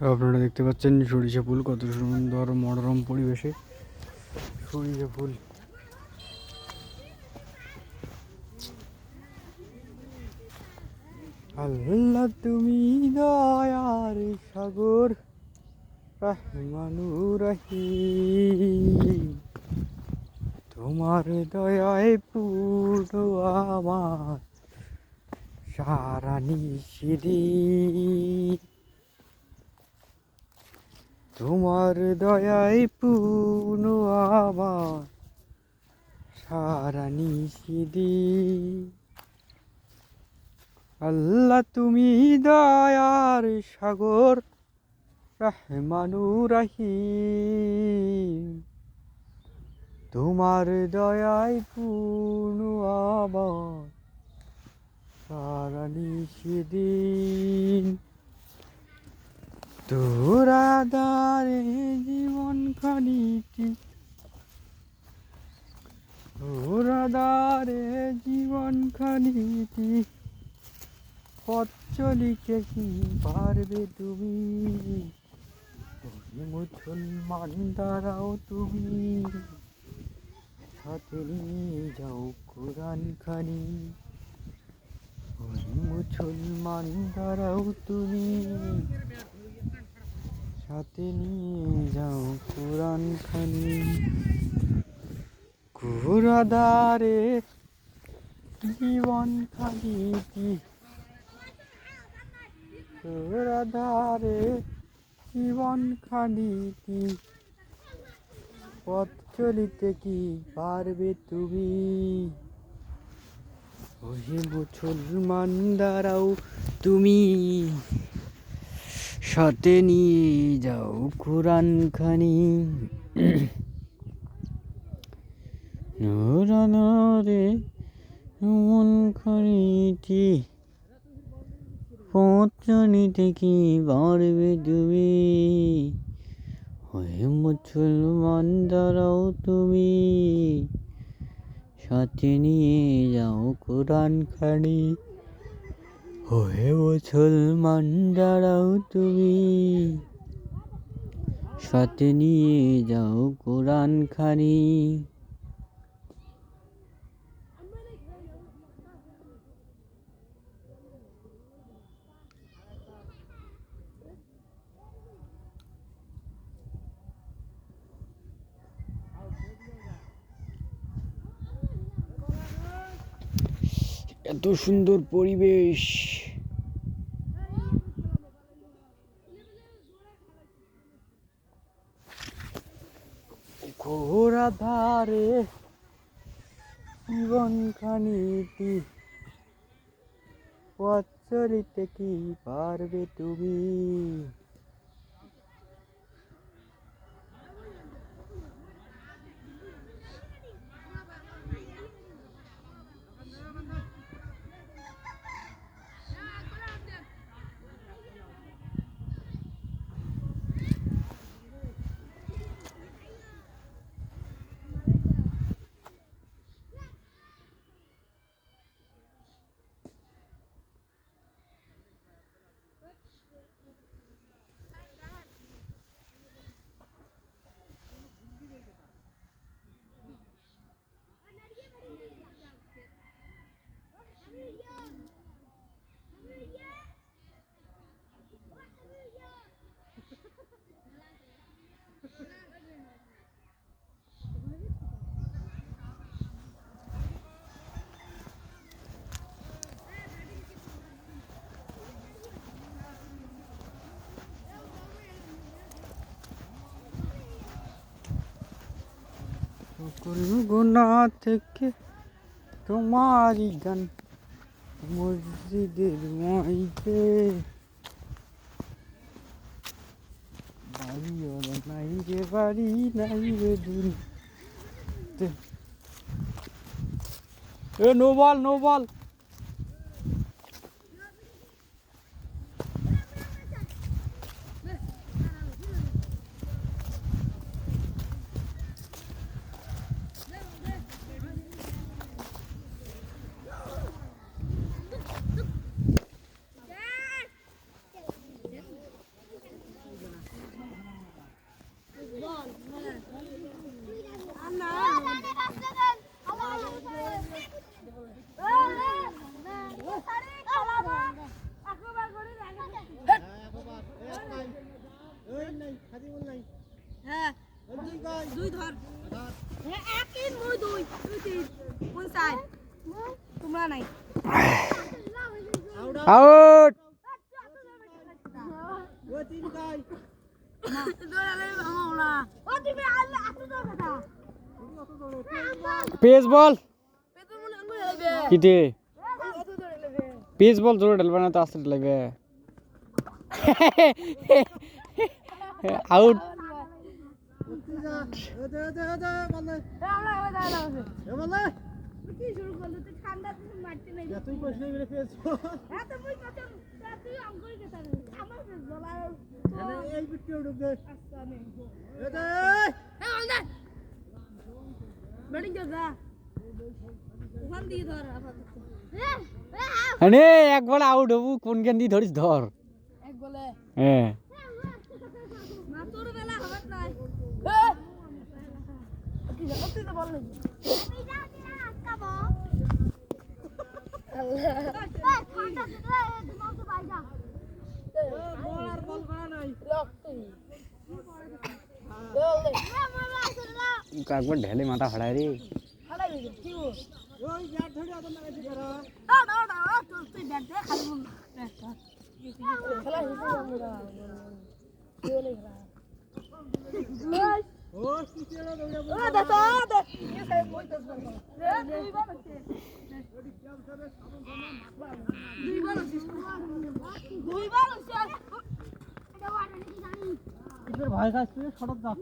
আপনারা দেখতে পাচ্ছেন সরিষা ফুল, কত সুন্দর মনোরম পরিবেশে। সরিষা ফুল। আল্লাহ তুমি দয়ার সাগর, রহমানুর রহিম। তোমার দয়ায় পূর্ণ আমার সারা নিশিদিন। তোমার দয়ায় পূর্ণ আমার সারা নিশিদিন আল্লাহ তুমি দয়ার সাগর, রহমানু রাহিম। তোমার দয়ায় পূর্ণ আমার সারা নিশিদিন তোরা দারে জীবন খানিটি তোরা দারে জীবন খানিটি পথ কি পারবে তুমি? মুসলমান দ্বারাও তুমি। সাথে নিয়ে যাও কোরআন খানি মুসলমান দ্বারাও তুমি। সাথে নিয়ে যাও কোরআন খানি কুরাদারে জীবন খালিটি কুরাদারে জীবন খালিটি পথ চলিতে কি পারবে তুমি? ওই মুসলমান দ্বারাও তুমি। সাথে নিয়ে যাও কোরআন খানি। নরে মন খানিটি পৌঁছানিতে কি পারবে তুমি। হয়ে মুসলমান দ্বারাও তুমি। সাথে নিয়ে যাও কোরআন খানি। হয়ে মুসলমান দ্বারাও তুমি। সাথে নিয়ে যাও কোরআন খানি। এত সুন্দর পরিবেশ। ধারে জীবন খানিটি পথ চলিতে কি পারবে তুমি? গুণা থেকে তোমারই গান মসজিদের মাইকে বাড়ি ওরা নাই রে বাড়ি, নাই রে দুন no ball out pace ball মনে লাগবে পেস বল জোরে ঢালবে না তো আস্তে লাগবে আউট দাঁড়ালাম কি শুরু করল? তুই ঠান্ডা তুই মারতে নাই। হ্যাঁ তো মুই কত তুই অঙ্কুর কে তার আমার ফেস বলা আচ্ছা নেই হ্যাঁ অলদা ব্যাটিং কর যা। ওখান দিয়ে ধর আপাতত আরে এক বল আউট হবু কোন জ্ঞান দিয়ে ধরিস ধর। এক বলে হ্যাঁ না তোর বেলা হবে নাই। কি জানো তুই তো বল নাকি একবার ঢেলে মাথা ফাড়ায় রে। ভয় খাস তুই সড়ক যা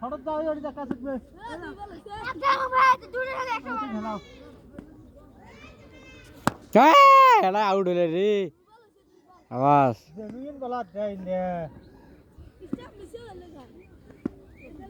সড়ক যা ওই দেখা শিখবে খেলাও এটা আউট হলে রে। আবাস জমিন বলা দেয়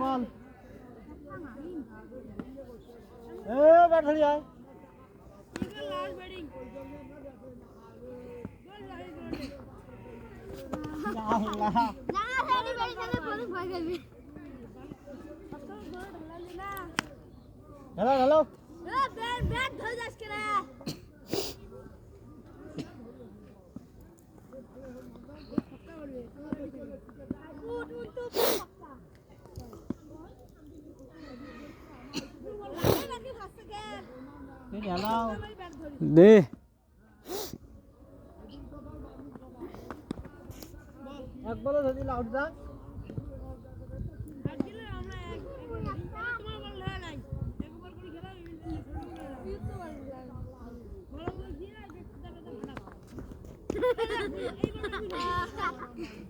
বল। এ ব্যাট ধরি আয় হ্যালো হ্যালো। এই হ্যালো দে এক বলে যা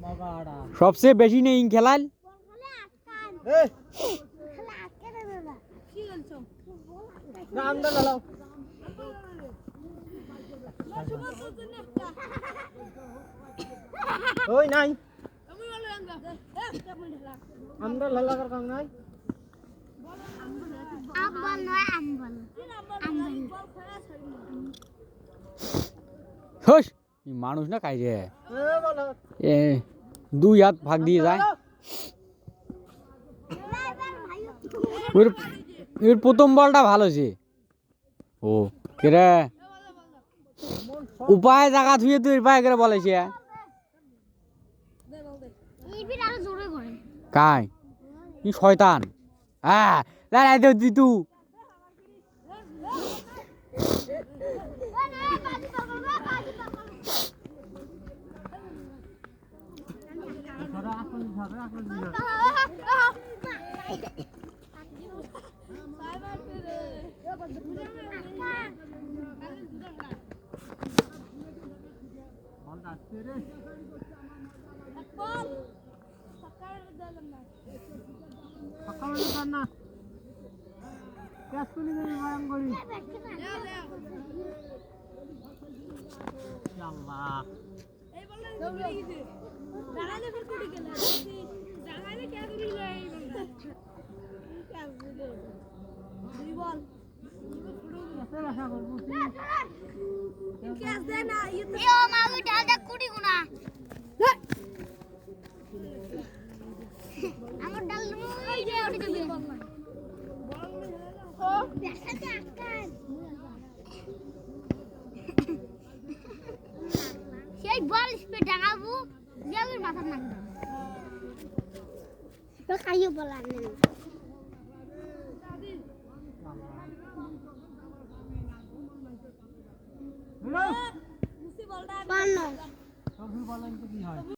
বাবাড়া সবচেয়ে বেশি নেই খেলাল? এই না। আমরা হ্যালো ওই নাই। আমরা লাগার কাম নাই? মানুষ না কাই এ দুই হাত ভাগ দিয়ে যায়। ওর ওর প্রথম বলটা ভালো ছে ও কে রে উপায় জায়গা ধুয়ে তুই পায় করে বলেছে। কাই? ই শয়তান। হ্যাঁ লড়াই দে তুই তু Yes, then I, you এই বল স্পে ডাঙাবো। জেবের মাথা না তো খাইও বলার নেই। পান্ন সব বলেন তো